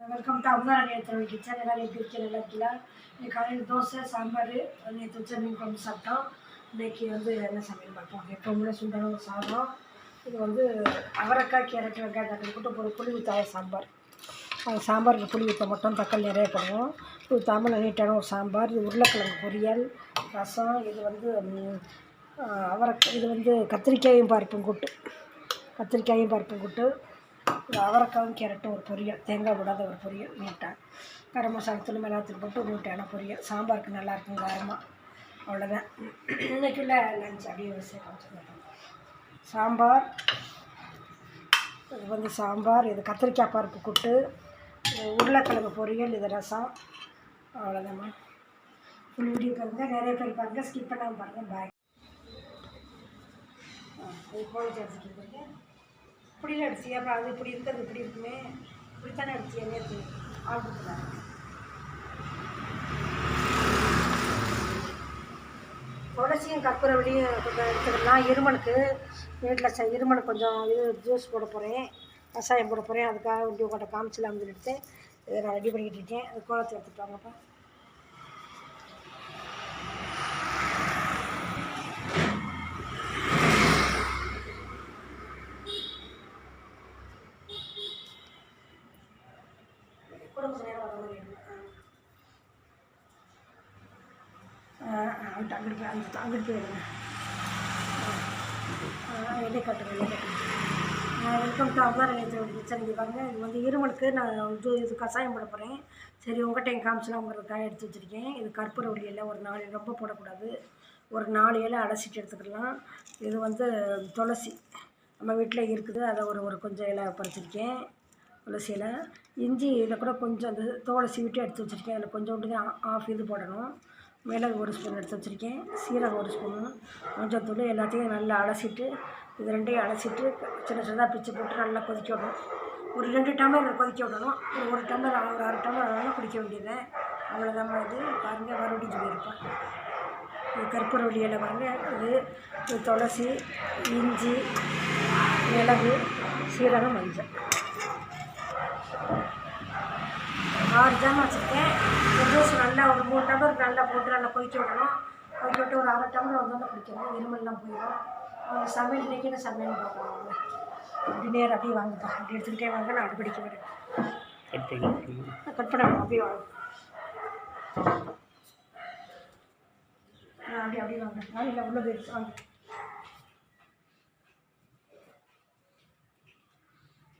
Welcome to Ammara நேரத்தில் kitchen எல்லோரும் எப்படி இருக்கீங்க? நல்லா இருக்கீங்களா? இன்னைக்கு காலையில் தோசை சாம்பார் நேற்று வச்ச மீன் குழம்பு சாப்பிட்டோம். இன்னைக்கு வந்து என்ன சமையல் பார்ப்போம். எப்பவுமே சுண்டன ஒரு சாதம். இது வந்து அவரைக்காய் கேரட் வெங்காயம் தக்காளி போட்டு ஒரு புளி ஊற்றாய சாம்பார். அந்த சாம்பாருக்கு புளி ஊற்ற மட்டும் தக்காளி நிறைய போடுவோம். தாமல் நீட்டான ஒரு சாம்பார். இது உருளைக்கிழங்கு பொரியல் ரசம். இது வந்து அவரைக்காய் இது வந்து கத்திரிக்காயும் பருப்பும் கூட்டு. கத்திரிக்காயும் பருப்பும் கூட்டு. ஒரு அவரைக்காவும் கேரட்டும் ஒரு பொரியல் தேங்காய் விடாத ஒரு பொரியல் நீட்டாக கரம் மசாலா தூள் மிளகாத்தூள் போட்டு நீட்டான பொரியல் சாம்பாருக்கு நல்லா இருக்கும் காரமாக அவ்வளோதான் இன்றைக்குள்ள லஞ்ச் அப்படியே வரிசையாக காமிச்சிருந்தேன் சாம்பார் இது வந்து சாம்பார் இது கத்திரிக்காய் பருப்பு கூட்டு உருளைக்கிழங்கு பொரியல் இது ரசம். அவ்வளோதாம்மா ஃபுல் வீடியோ பாருங்கள் நிறைய பேர் பாருங்கள் ஸ்கிப் பண்ணாமல் பாருங்கள் பாய் இது கோழிச்சு அடிச்சுட்டு இப்படிலாம் அடிச்சு அப்புறம் அது இப்படி இருக்கிறது இப்படி இருக்குமே. இப்படித்தானே அடிச்சு நேற்று ஆகுதுல துளசியும் கற்பூரவளியும் கொஞ்சம் எடுத்துக்கலாம் இருமலுக்கு வீட்டில் ச இருமலுக்கு கொஞ்சம் இது ஜூஸ் போட போகிறேன் கஷாயம் போட போகிறேன் அதுக்காக வண்டி உங்கள்கிட்ட காமிச்சலாம்னு சொல்லிட்டு இதை நான் ரெடி பண்ணிக்கிட்டு இருக்கேன். அது கோலத்தை எடுத்துட்டு வாங்கப்பா. கூட கொஞ்சம் நேரம் வர மாதிரி அங்கிட்டு அங்கிட்டு அங்கிட்டு அங்கிட்டு போயிடுங்க கட்டுங்க கட்டுங்க வெல்கம் டு அவ்வாறு கிச்சன் பாருங்க இது வந்து இருமலுக்கு நான் இது இது கஷாயம் போட போகிறேன் சரி உங்கள்கிட்ட என் காமிச்சலாம்ங்கிறதுக்காக எடுத்து வச்சுருக்கேன். இது கற்பூர இல்லை ஒரு நாலு ரொம்ப போடக்கூடாது. ஒரு நாலு இலை அலசிட்டு எடுத்துக்கலாம். இது வந்து துளசி. நம்ம வீட்டில் இருக்குது அதை ஒரு ஒரு கொஞ்சம் இலை பறிச்சிருக்கேன். துளசியில் இஞ்சி இதை கூட கொஞ்சம் அந்த தோலை சீவிட்டு எடுத்து வச்சுருக்கேன். அதில் கொஞ்சோண்டு தான் ஆஃப் இது போடணும். மிளகு ஒரு ஸ்பூன் எடுத்து வச்சுருக்கேன். சீரகம் ஒரு ஸ்பூனு கொஞ்சம் தூள் எல்லாத்தையும் நல்லா அலசிட்டு இது ரெண்டையும் அலசிட்டு சின்ன சின்னதாக பிச்சு போட்டு நல்லா கொதிக்க விடணும். ஒரு ரெண்டு டம்ளர் கொதிக்க விடணும். ஒரு ஒரு டம்ளர் ஒரு அரை டம்ளர் ஆனாலும் குடிக்க வேண்டியது. அவ்வளோதான் இது. பாருங்கள் மறுபடியும் சொல்லியிருப்பேன். இது கற்பூரவள்ளி இலை பாருங்கள் இது இது துளசி இஞ்சி மிளகு சீரகம் மஞ்சள். ஆறு ஜாமான் வச்சுருக்கேன். ஜூஸ் நல்லா ஒரு மூணு டம்ளர் நல்லா போட்டு நல்லா கொதிக்க விடணும். கொதிக்க விட்டு ஒரு அரை டம்ளர் வந்தோன்னே குடிக்கணும் இருமல்லாம் போயிடும். அவங்க சமையல் இன்னைக்கு என்ன சமையல் பார்க்கலாம். அவங்க அப்படி நேரம் அப்படியே வாங்கப்பா அப்படி எடுத்துக்கிட்டே வாங்க. நான் வரேன். கட் பண்ணி கட் பண்ண வேணாம், அப்படியே வாங்க. ஆ அப்படியே வாங்க. நான் இல்லை உள்ள போயிடுச்சு வாங்க.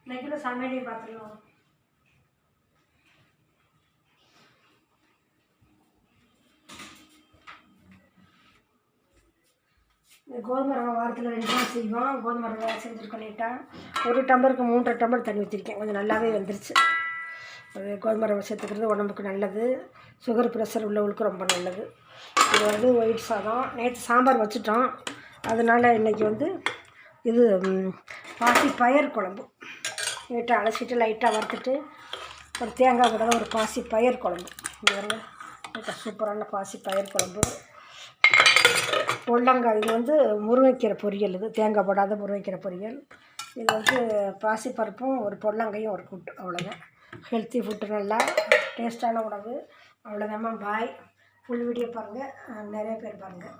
இன்னைக்குள்ள சமையலையும் பார்த்துக்கலாம். இந்த கோதுமை ரவை வாரத்தில் ரெண்டு நாள் செய்வோம். கோதுமை ரவை செஞ்சுருக்கோம் நீட்டாக ஒரு டம்பருக்கு மூன்றரை டம்பர் தண்ணி ஊற்றிருக்கேன் கொஞ்சம் நல்லாவே வந்துருச்சு. கோதுமை ரவை சேர்த்துக்கிறது உடம்புக்கு நல்லது. சுகர் ப்ரெஷர் உள்ளவங்களுக்கு ரொம்ப நல்லது. இது வந்து ஒயிட் சாதம். நேற்று சாம்பார் வச்சுட்டோம். அதனால் இன்றைக்கி வந்து இது பாசி பயர் குழம்பு. நீட்டாக அலசிட்டு லைட்டாக வறுத்துட்டு ஒரு தேங்காய் கூட ஒரு பாசி பயர் குழம்பு. இது வந்து சூப்பரான பாசி பயர் குழம்பு. பொள்ளங்காய் இது வந்து முருங்கைக்கீரை பொரியல் இது தேங்காய் போடாத முருங்கைக்கீரை பொரியல். இது வந்து பாசிப்பருப்பும் ஒரு பொள்ளங்கையும் ஒரு கூட்டு அவ்வளோதான் ஹெல்த்தி ஃபுட்டு நல்லா டேஸ்ட்டான உணவு. அவ்வளோதாம்மா பாய் ஃபுல் வீடியோ பாருங்கள் நிறைய பேர் பாருங்கள்